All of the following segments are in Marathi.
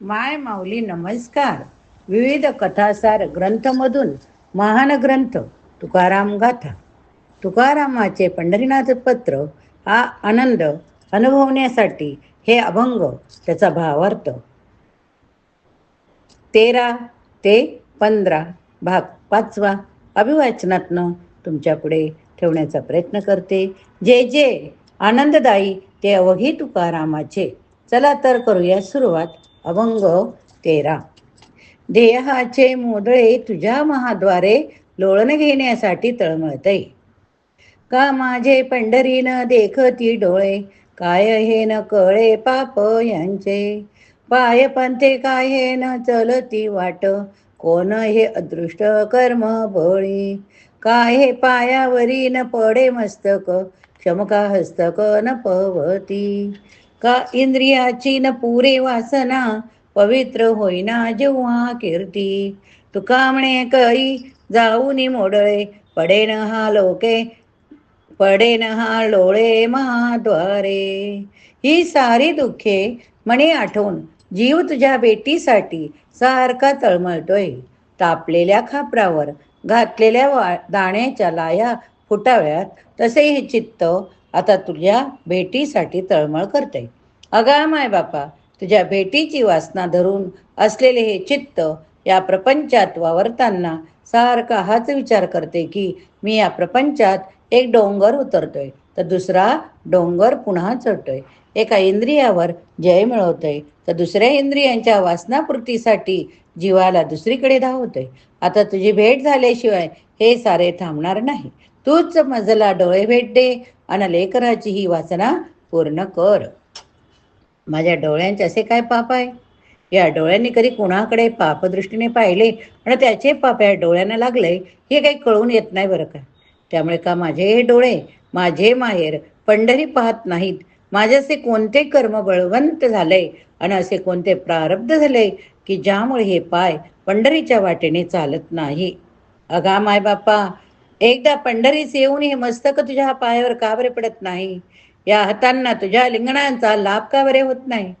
माय माऊली नमस्कार. विविध कथासार ग्रंथमधून महान ग्रंथ तुकाराम गाथा. तुकारामाचे पंढरीनाथ पत्र हा आनंद अनुभवण्यासाठी हे अभंग त्याचा भावार्थ. तेरा ते पंधरा भाग पाचवा अभिवाचनातनं तुमच्यापुढे ठेवण्याचा प्रयत्न करते. जे जे आनंददायी ते अवघी तुकारामाचे. चला तर करूया सुरुवात. अभंग हो, तेरा. देहाचे मोदळे तुझ्या महाद्वारे लोळण घेण्यासाठी तळमळते का माझे पंढरीन देखती डोळे? काय हे न कळे पाप यांचे? पाय पंथे काय हे न चलती वाट? कोण हे अदृष्ट कर्म बळी? काय हे पायावरी न पडे मस्तक? क्षमका हस्तक न पवती? का इंद्रियाची न पुरे वासना पवित्र होईना जेव्हा कीर्ती. तुका म्हणे कळी जाऊनी मोडळे पडेन हा लोके पडेन हा लोळे महाद्वारे ही सारी दुःखे म्हणे आठवून जीव तुझ्या बेटीसाठी सारखा तळमळतोय. तापलेल्या खापरावर घातलेल्या वा दाण्याच्या लाया फुटाव्यात तसे हे चित्त आता तुझ्या भेटीसाठी तळमळ करते. अगा माय बापा तुझ्या भेटीची वासना धरून असलेले हे चित्त या प्रपंचात वावरताना सारखा हाच विचार करते की मी या प्रपंचात एक डोंगर उतरतोय तर दुसरा डोंगर पुन्हा चढतोय. एका इंद्रियावर जय मिळवतोय तर दुसऱ्या इंद्रियांच्या वासनापूर्तीसाठी जीवाला दुसरीकडे धावतोय. आता तुझी भेट झाल्याशिवाय हे सारे थांबणार नाही. तूच मजला डोळे भेट दे आणि लेकराची ही वासना पूर्ण कर. माझ्या डोळ्यांचे असे काय पाप आहे? या डोळ्यांनी कधी कुणाकडे पापदृष्टीने पाहिले आणि त्याचे पाप या डोळ्यांना लागले हे काही कळून येत नाही बरं का? त्यामुळे का माझे हे डोळे माझे माहेर पंढरी पाहत नाहीत? माझे असे कोणते कर्म बळवंत झाले? आणि असे कोणते प्रारब्ध झाले की ज्यामुळे हे पाय पंढरीच्या वाटेने चालत नाही? अगा माय बापा एकदा पंढरीस येऊन हे मस्तक तुझ्या पायावर का बरे पडत नाही? या हातांना तुझ्या लिंगणांचा लाभ का बरे होत नाही?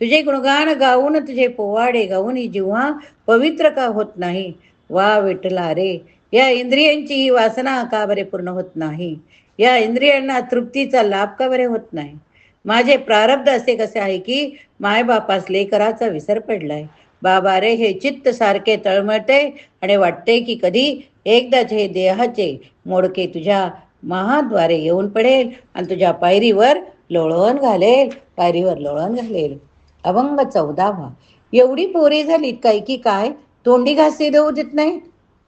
तुझे गुणगान गाऊन तुझे पोवाडे गाऊन ही जिव्हा पवित्र का होत नाही? वा विठला रे या इंद्रियांची ही वासना का बरे पूर्ण होत नाही? या इंद्रियांना तृप्तीचा लाभ का बरे होत नाही? माझे प्रारब्ध असे कसे आहे की मायबापास लेकराचा विसर पडलाय? बाबा रे हे चित्त सारखे तळमळते आणि वाटते की कधी एकदाच हे देहाचे मोडके तुझ्या महाद्वारे येऊन पडेल आणि तुझ्या पायरीवर लोळवण घालेल पायरीवर लोळवण घालेल. अभंग चौदावा. एवढी पोरे झालीत काय की काय? तोंडी घास देऊ देत नाही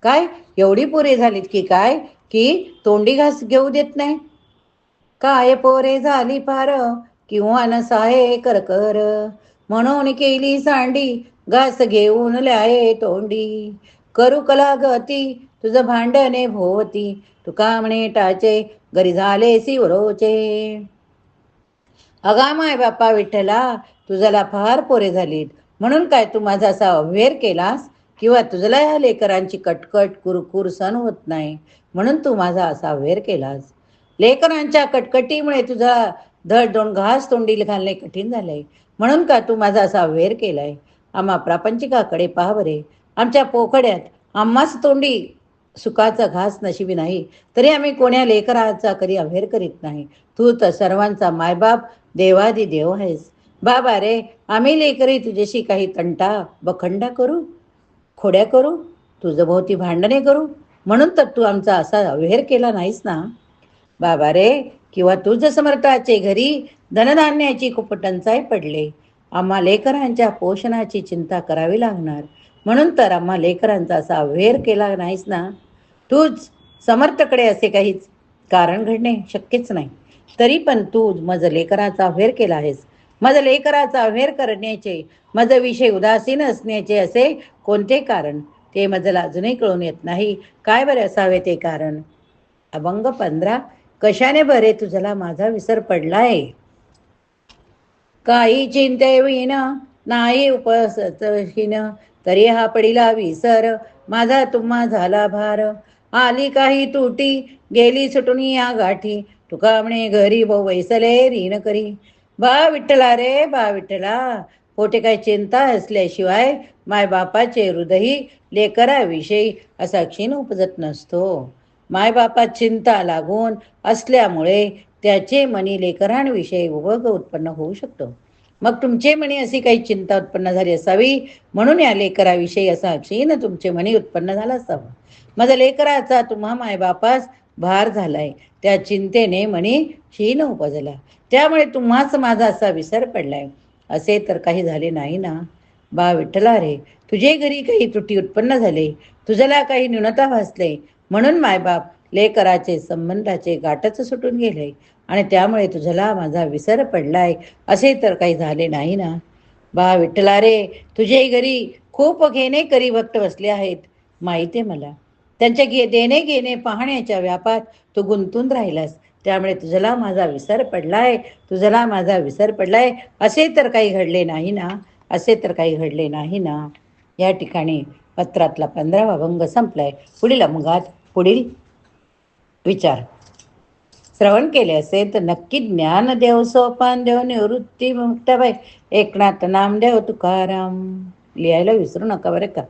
काय? एवढी पोरे झालीत की काय? की तोंडी घास घेऊ देत नाही काय पोरे झाली फार? किंवा नसाहे करकर. म्हणून केली सांडी घास घेऊन ल्याये तोंडी. करू कला गती तुझं भांडणे भोवती तुका म्हणे टाचे घरी झाले सिवरोचे. अगा माय बाप्पा विठ्ठला तुझ्याला फार पोरे झालीत. म्हणून काय तू माझा असा अव्हेर केलास? किंवा तुझ्याला ह्या लेकरांची कटकट कुरकुर सण होत नाही. म्हणून तू माझा असा अव्हेर केलास. लेकरांच्या कटकटीमुळे तुझा धड दोन घास तोंडी घालणे कठीण झालंय. म्हणून का तू माझा असा अव्हेर केलाय? आम्हा प्रापंचिकाकडे पहा बरे. आमच्या पोखड्यात आम्हाच तोंडी सुखाचा घास नशिबी नाही तरी आम्ही कोण्या लेकराचा कधी अव्हेर करीत नाही. तू तर सर्वांचा मायबाप देवादी देव आहेस. बाबा रे आम्ही लेकरी तुझ्याशी काही तंटा बखंडा करू? खोड्या करू? तुझं भोवती भांडणे करू? म्हणून तर तू आमचा असा अव्हेर केला नाहीस ना? बाबा रे किंवा तुझ समर्थाचे घरी धनधान्याची खूप टंचाई पडले. आम्हा लेकरांच्या पोषणाची चिंता करावी लागणार. म्हणून तर आम्हा लेकरांचा असा अव्हेर केला नाहीस ना? तूच समर्थकडे असे काहीच कारण घडणे शक्यच नाही. तरी पण तू माझं लेकराचा अव्हेर केला आहेस. मज लेकराचा अव्हेर करण्याचे माझं विषय उदासीन असण्याचे असे कोणते कारण? ते माझं अजूनही कळून येत नाही. काय बरे असावे ते कारण? अभंग पंधरा कशाने बरे तुझला माझा विसर पडलाय? काही चिंते विन नाही उपसहीन तरी हा पडिला विसर माझा तुम्हा झाला भार. आली काही तुटी गेली सुटून या गाठी. तुका म्हणे घरी भाऊ वैसले रीन करी. बा विठ्ठला रे बा विठ्ठला. पोटे काय चिंता असल्याशिवाय मायबापाचे हृदयी लेकराविषयी असा क्षीण उपजत नसतो. मायबापात चिंता लागून असल्यामुळे त्याचे मनी लेकरांविषयी उभग उत्पन्न होऊ शकतो. मग तुमचे म्हणे अशी काही चिंता उत्पन्न झाली असावी? म्हणून या लेकराविषयी असा क्षीण तुमचे म्हणे उत्पन्न झाला असावा. माझा लेकराचा तुम्हा मायबापास भार झालाय. त्या चिंतेने म्हणे क्षीण उपजला त्यामुळे तुम्हाच माझा असा विसर पडलाय. असे तर काही झाले नाही ना? बा विठ्ठला रे तुझे घरी काही त्रुटी उत्पन्न झाले? तुझ्याला काही न्यूनता भासले? म्हणून मायबाप लेकराचे संबंधाचे गाठच सुटून गेले. आणि त्यामुळे तुझला माझा विसर पडलाय. असे तर काही झाले नाही ना. बा विठ्ठला रे तुझे घरी खूप घेणे करी भक्त बसले आहेत. माहिती आहे मला. त्यांच्या घे देणे घेणे पाहण्याच्या व्यापात तू गुंतून राहिलास. त्यामुळे तुझला माझा विसर पडलाय. तुझला माझा विसर पडलाय. असे तर काही घडले नाही ना. असे तर काही घडले नाही ना. या ठिकाणी पत्रातला पंधरावा भंग संपलाय. पुढील अमुगात पुढील विचार. श्रवण केले असेल तर नक्की ज्ञानदेव सोपान देव निवृत्ती मुक्ताबाई एकनाथ नामदेव तुकाराम. लिहायला विसरू नका बरं का.